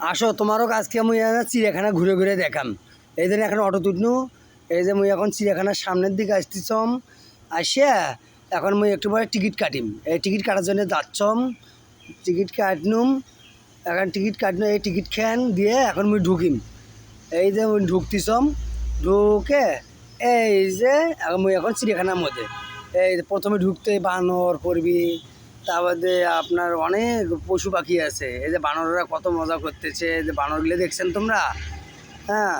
আসো, তোমারও আজকে আমি চিড়িয়াখানা ঘুরে ঘুরে দেখাম। এই জন্য এখন অটো তুটনু এই যে মুই এখন চিড়িয়াখানার সামনের দিকে আসতেছম আসিয়া এখন মুই একটু পরে টিকিট কাটিম। এই টিকিট কাটার জন্য যাচ্ছম টিকিট কাটনুম। এখন টিকিট কাটনু, এই টিকিট খান দিয়ে এখন মুই ঢুকিম। এই যে মুই ঢুকতিছম ঢুকে এই যে, এখন মুই এখন চিড়িয়াখানার মধ্যে। এই প্রথমে ঢুকতে বানর করবি তারপরে আপনার অনেক পশু পাখি আছে। এই যে বানররা কত মজা করতেছে যে বানরগুলো দেখছেন তোমরা? হ্যাঁ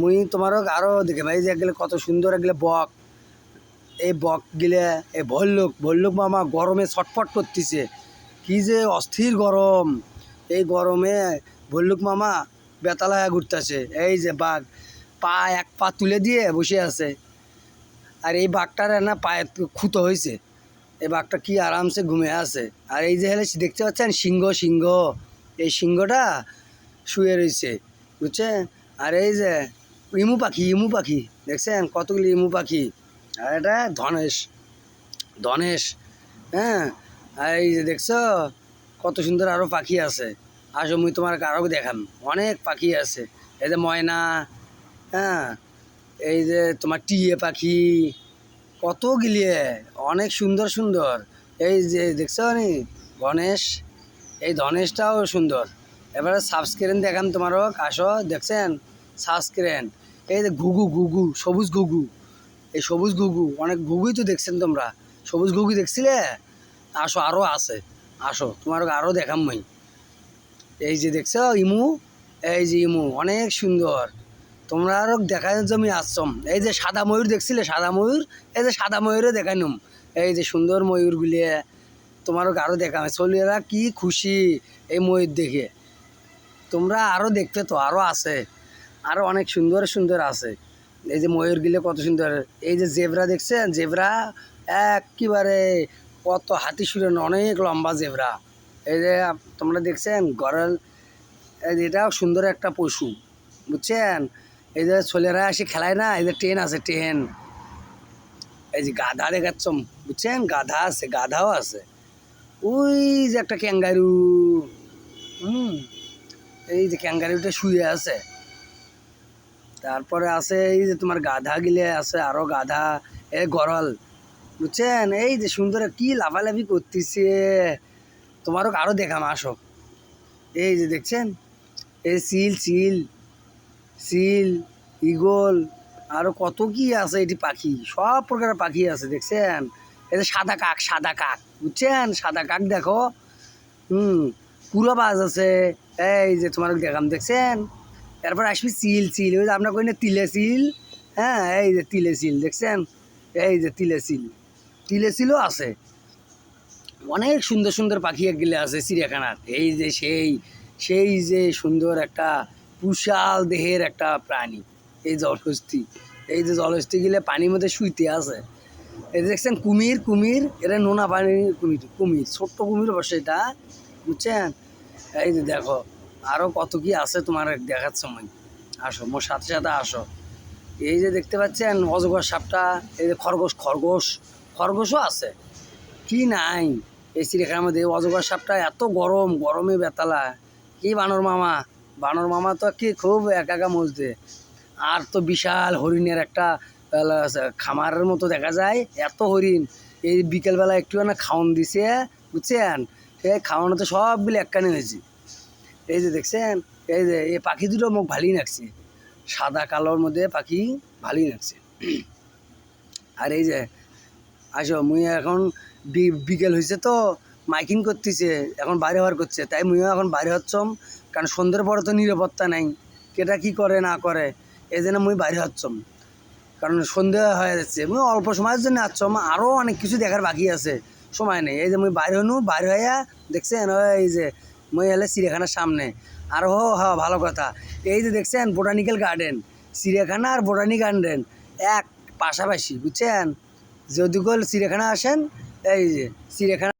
মুই তোমারও আরও দেখে ভাই যে গেলে কত সুন্দর এগুলো বক। এই বক গিলে এই ভল্লুক ভল্লুক মামা গরমে ছটফট করতেছে। কি যে অস্থির গরম। এই গরমে ভল্লুক মামা বেতালায় ঘুরতেছে। এই যে বাঘ, পা এক পা তুলে দিয়ে বসে আছে। আর এই বাঘটার না পায়ে খুতো হয়েছে এই বাঘটা কি আরামসে ঘুমে আছে। আর এই যে হেলে দেখতে পাচ্ছেন? সিংহ সিংহ। এই সিংহটা শুয়ে রয়েছে, বুঝছেন? আর এই যে ইমু পাখি ইমু পাখি, দেখছেন? কতগুলি ইমু পাখি। আর এটা ধনেশ ধনেশ হ্যাঁ? আর এই যে দেখছ, কত সুন্দর আরও পাখি আছে। আসো, মুই তোমার আরও দেখাম। অনেক পাখি আছে। এই যে ময়না হ্যাঁ? এই যে তোমার টিয়ে পাখি কত গিলিয়ে, অনেক সুন্দর সুন্দর। এই যে দেখছ নি, গণেশ, এই ধনেশটাও সুন্দর। এবারে সাবস্ক্রিন দেখাম তোমারও আসো দেখছেন? সাবস্ক্রিন এই যে ঘুঘু ঘুঘু, সবুজ ঘুঘু। এই সবুজ ঘুঘু, অনেক ঘুঘুই তো দেখছেন তোমরা। সবুজ ঘুঘু দেখছিলে? আসো আরও আছে। আসো, তোমার আরও দেখাম এই যে দেখছ, ইমু? এই যে ইমু, অনেক সুন্দর। তোমরা আরও দেখার জমি আসছম এই যে সাদা ময়ূর দেখছিলে? সাদা ময়ূর? এই যে সাদা ময়ূরে দেখানুম এই যে সুন্দর ময়ূরগুলি, তোমারও আরও দেখাম চলিয়েরা কি খুশি এই ময়ূর দেখে। তোমরা আরও দেখতে তো আরও আছে। আরও অনেক সুন্দর সুন্দর আছে। এই যে ময়ূরগুলো কত সুন্দর। এই যে জেবরা দেখছেন? জেবরা একেবারে কত হাতি সুরেন অনেক লম্বা জেবরা। এই যে তোমরা দেখছেন? গরল এটাও সুন্দর একটা পশু। বুঝছেন? এই যে ছেলেরা এসে খেলায় না এই যে ট্রেন আছে ট্রেন এই যে গাধা দেখাচ্ছ বুঝছেন? গাধা আছে, গাধাও আছে। ওই যে একটা ক্যাঙ্গারু হুম, এই যে ক্যাঙ্গারুটা শুয়ে আছে। তারপরে আছে এই যে তোমার গাধা গিলে আছে, আরও গাধা, এ গরল। বুঝছেন? এই যে সুন্দর কি লাফালাফি করতেছে। তোমারও আরও দেখাম, আসো। এই যে দেখছেন? এই সিল সিল। সিল ইগল আরও কত কি আছে এটি পাখি, সব প্রকারের পাখি আছে, দেখছেন? যে সাদা কাক সাদা কাক, বুঝছেন? সাদা কাক দেখো, হুম পুরো আছে, এই যে তোমার দেখাম, দেখছেন? এরপর আসবি চিল চিল ওই যে আপনার কই না, তিলে চিল হ্যাঁ এই যে তিলে চিল দেখছেন? এই যে তিলে চিল তিলে চিলও আছে। অনেক সুন্দর সুন্দর পাখি একগুলো আছে চিড়িয়াখানার, এই যে সেই সেই যে সুন্দর একটা বিশাল দেহের একটা প্রাণী, এই জলহস্তি। এই যে জলহস্তি গেলে পানির মধ্যে শুইতে আছে। এই দেখছেন কুমির কুমির এটা নোনা পানির কুমির কুমির, ছোট্ট কুমির বসে এটা, বুঝছেন? এই যে দেখো আরও কত কি আছে তোমার দেখার সময় আসো, মোর সাথে সাথে আসো। এই যে দেখতে পাচ্ছেন অজগর সাপটা, এই যে খরগোশ খরগোশ, খরগোশও আছে। কি নাই? এই চিড়িয়াখানার মধ্যে অজগর সাপটা এত গরম, গরমে বেতালা। কি বানর মামা? বানর মামা তো কি খুব একা একা মজদে। আর তো বিশাল হরিণের একটা খামারের মতো দেখা যায়, এত হরিণ। এই বিকেলবেলা একটু না খাওয়ান দিছে, বুঝছেন? এই খাওয়ানোতে সবগুলো একখানে হয়েছে। এই যে দেখছেন, এই যে, এই পাখি দুটো মুখ ভালোই লাগছে সাদা কালোর মধ্যে পাখি ভালোই লাগছে আর এই যে, আসো, মুই এখন বিকেল হয়েছে তো মাইকিং করতেছে, এখন বাইরে হওয়ার করছে। তাই মুইও এখন বাইরে হচ্ছম, কারণ সন্ধ্যের পরে তো নিরাপত্তা নাই। কেটা কি করে, না করে, এই জন্য মুই বাইরে হচ্ছম। কারণ সন্ধে হয়ে যাচ্ছে, মুই অল্প সময়ের জন্য আসছম আরও অনেক কিছু দেখার বাকি আছে, সময় নেই। এই যে মুই বাইরে হনু, বাইরে হইয়া দেখছেন এই যে মুই এলে চিড়িয়াখানার সামনে। আর ও হ্যাঁ ভালো কথা। এই যে দেখছেন, বোটানিক্যাল গার্ডেন। চিড়িয়াখানা আর বোটানিক গার্ডেন, এক পাশাপাশি, বুঝছেন? যদি গোল চিড়িয়াখানা আসেন, এই যে, চিড়িয়াখানা